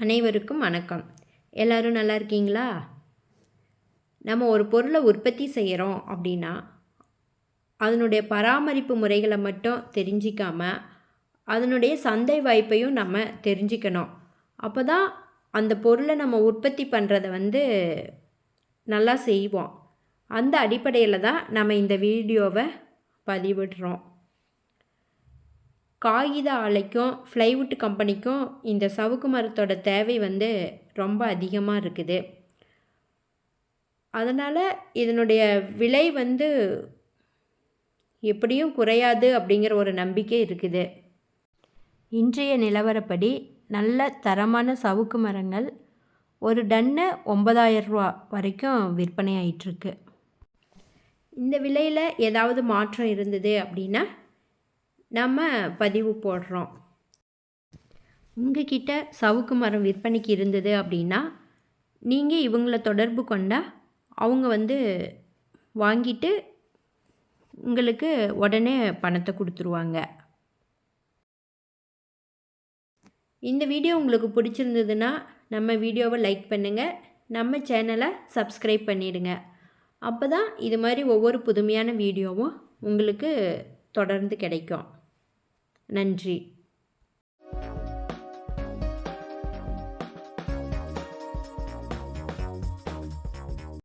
அனைவருக்கும் வணக்கம். எல்லோரும் நல்லா இருக்கீங்களா? நம்ம ஒரு பொருளை உற்பத்தி செய்கிறோம் அப்படின்னா அதனுடைய பராமரிப்பு முறைகளை மட்டும் தெரிஞ்சிக்காமல் அதனுடைய சந்தை வாய்ப்பையும் நம்ம தெரிஞ்சுக்கணும். அப்போ தான் அந்த பொருளை நம்ம உற்பத்தி பண்ணுறத வந்து நல்லா செய்வோம். அந்த அடிப்படையில் தான் நம்ம இந்த வீடியோவை பதிவிடுறோம். காகித ஆலைக்கும் ஃப்ளைவுட் கம்பெனிக்கும் இந்த சவுக்கு மரத்தோட தேவை வந்து ரொம்ப அதிகமாக இருக்குது. அதனால் இதனுடைய விலை வந்து எப்படியும் குறையாது அப்படிங்கிற ஒரு நம்பிக்கை இருக்குது. இன்றைய நிலவரப்படி நல்ல தரமான சவுக்கு மரங்கள் ஒரு டன்னு ஒன்பதாயிரம் ரூபா வரைக்கும் விற்பனை ஆயிட்டிருக்கு. இந்த விலையில் ஏதாவது மாற்றம் இருந்தது அப்படின்னா நம்ம பதிவு போடுறோம். உங்ககிட்ட சவுக்கு மரம் விற்பனைக்கு இருந்தது அப்படின்னா நீங்கள் இவங்கள தொடர்பு கொண்டால் அவங்க வந்து வாங்கிட்டு உங்களுக்கு உடனே பணத்தை கொடுத்துருவாங்க. இந்த வீடியோ உங்களுக்கு பிடிச்சிருந்ததுன்னா நம்ம வீடியோவை லைக் பண்ணுங்கள் நம்ம சேனலை சப்ஸ்கிரைப் பண்ணிடுங்க. அப்போ தான் இது மாதிரி ஒவ்வொரு புதுமையான வீடியோவும் உங்களுக்கு தொடர்ந்து கிடைக்கும். நன்றி